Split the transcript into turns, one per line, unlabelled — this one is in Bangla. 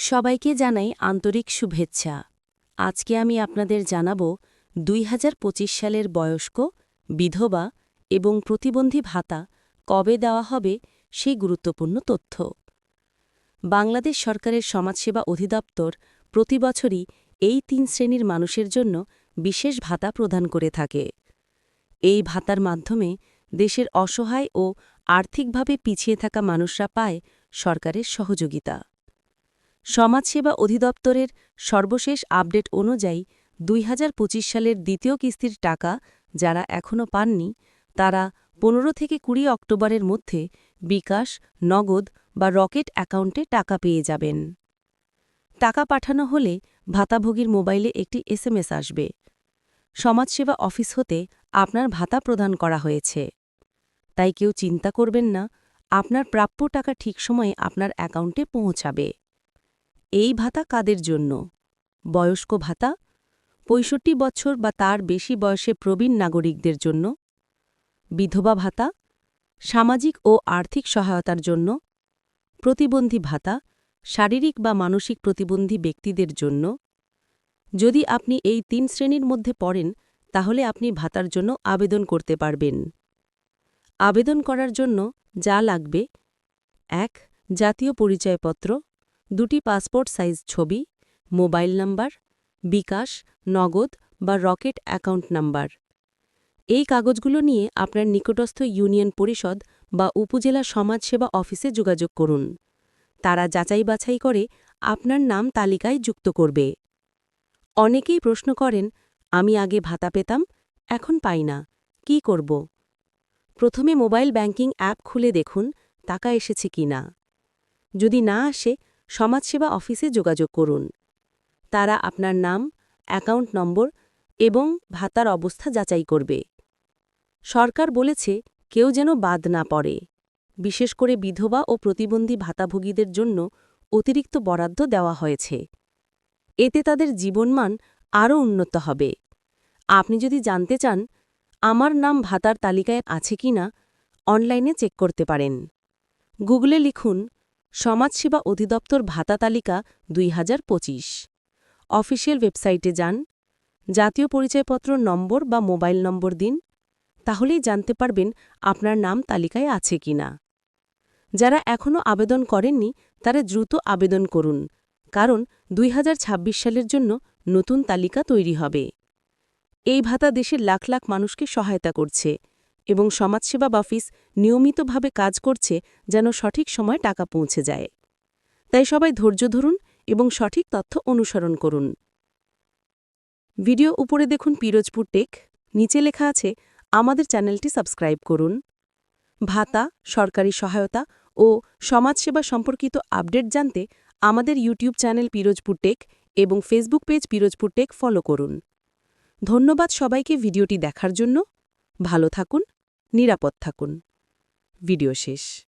সবাইকে জানাই আন্তরিক শুভেচ্ছা। আজকে আমি আপনাদের জানাব দুই হাজার পঁচিশ সালের বয়স্ক, বিধবা এবং প্রতিবন্ধী ভাতা কবে দেওয়া হবে সেই গুরুত্বপূর্ণ তথ্য। বাংলাদেশ সরকারের সমাজসেবা অধিদপ্তর প্রতি বছরই এই তিন শ্রেণির মানুষের জন্য বিশেষ ভাতা প্রদান করে থাকে। এই ভাতার মাধ্যমে দেশের অসহায় ও আর্থিকভাবে পিছিয়ে থাকা মানুষরা পায় সরকারের সহযোগিতা। সমাজসেবা অধিদপ্তরের সর্বশেষ আপডেট অনুযায়ী দুই হাজার পঁচিশ সালের দ্বিতীয় কিস্তির টাকা যারা এখনও পাননি, তারা পনেরো থেকে কুড়ি অক্টোবরের মধ্যে বিকাশ, নগদ বা রকেট অ্যাকাউন্টে টাকা পেয়ে যাবেন। টাকা পাঠানো হলে ভাতাভোগীর মোবাইলে একটি এসএমএস আসবে। সমাজসেবা অফিস হতে আপনার ভাতা প্রদান করা হয়েছে। তাই কেউ চিন্তা করবেন না, আপনার প্রাপ্য টাকা ঠিক সময়ে আপনার অ্যাকাউন্টে পৌঁছাবে। এই ভাতা কাদের জন্য? বয়স্ক ভাতা? পঁয়ষট্টি বছর বা তার বেশি বয়সে প্রবীণ নাগরিকদের জন্য? বিধবা ভাতা? সামাজিক ও আর্থিক সহায়তার জন্য? প্রতিবন্ধী ভাতা? শারীরিক বা মানসিক প্রতিবন্ধী ব্যক্তিদের জন্য? যদি আপনি এই তিন শ্রেণির মধ্যে পড়েন, তাহলে আপনি ভাতার জন্য আবেদন করতে পারবেন। আবেদন করার জন্য যা লাগবে, এক, জাতীয় পরিচয়পত্র দুটি পাসপোর্ট সাইজ ছবি, মোবাইল নাম্বার, বিকাশ, নগদ বা রকেট অ্যাকাউন্ট নাম্বার। এই কাগজগুলো নিয়ে আপনার নিকটস্থ ইউনিয়ন পরিষদ বা উপজেলা সমাজসেবা অফিসে যোগাযোগ করুন। তারা যাচাই বাছাই করে আপনার নাম তালিকায় যুক্ত করবে। অনেকেই প্রশ্ন করেন, আমি আগে ভাতা পেতাম, এখন পাই না, কি করব? প্রথমে মোবাইল ব্যাংকিং অ্যাপ খুলে দেখুন, টাকা এসেছে কি না। যদি না আসে সমাজসেবা অফিসে যোগাযোগ করুন। তারা আপনার নাম, অ্যাকাউন্ট নম্বর এবং ভাতার অবস্থা যাচাই করবে। সরকার বলেছে, কেউ যেন বাদ না পড়ে। বিশেষ করে বিধবা ও প্রতিবন্ধী ভাতাভোগীদের জন্য অতিরিক্ত বরাদ্দ দেওয়া হয়েছে। এতে তাদের জীবনমান আরও উন্নত হবে। আপনি যদি জানতে চান, আমার নাম ভাতার তালিকায় আছে কি না অনলাইনে চেক করতে পারেন। গুগলে লিখুন সমাজসেবা অধিদপ্তর ভাতা তালিকা দুই হাজার পঁচিশ। অফিসিয়াল ওয়েবসাইটে যান। জাতীয় পরিচয়পত্র নম্বর বা মোবাইল নম্বর দিন। তাহলেই জানতে পারবেন আপনার নাম তালিকায় আছে কি না যারা এখনও আবেদন করেননি, তারা দ্রুত আবেদন করুন। কারণ দুই হাজার ছাব্বিশ সালের জন্য নতুন তালিকা তৈরি হবে। এই ভাতা দেশের লাখ লাখ মানুষকে সহায়তা করছে। এবং সমাজসেবা অফিস নিয়মিতভাবে কাজ করছে যেন সঠিক সময় টাকা পৌঁছে যায়। তাই সবাই ধৈর্য ধরুন এবং সঠিক তথ্য অনুসরণ করুন। ভিডিও উপরে দেখুন পিরোজপুর টেক, নিচে লেখা আছে, আমাদের চ্যানেলটি সাবস্ক্রাইব করুন। ভাতা, সরকারি সহায়তা ও সমাজসেবা সম্পর্কিত আপডেট জানতে আমাদের ইউটিউব চ্যানেল পিরোজপুর টেক এবং Facebook page Pirojpur tech follow করুন। ধন্যবাদ সবাইকে ভিডিওটি দেখার জন্য। ভালো থাকুন। নিরাপদ থাকুন। ভিডিও শেষ।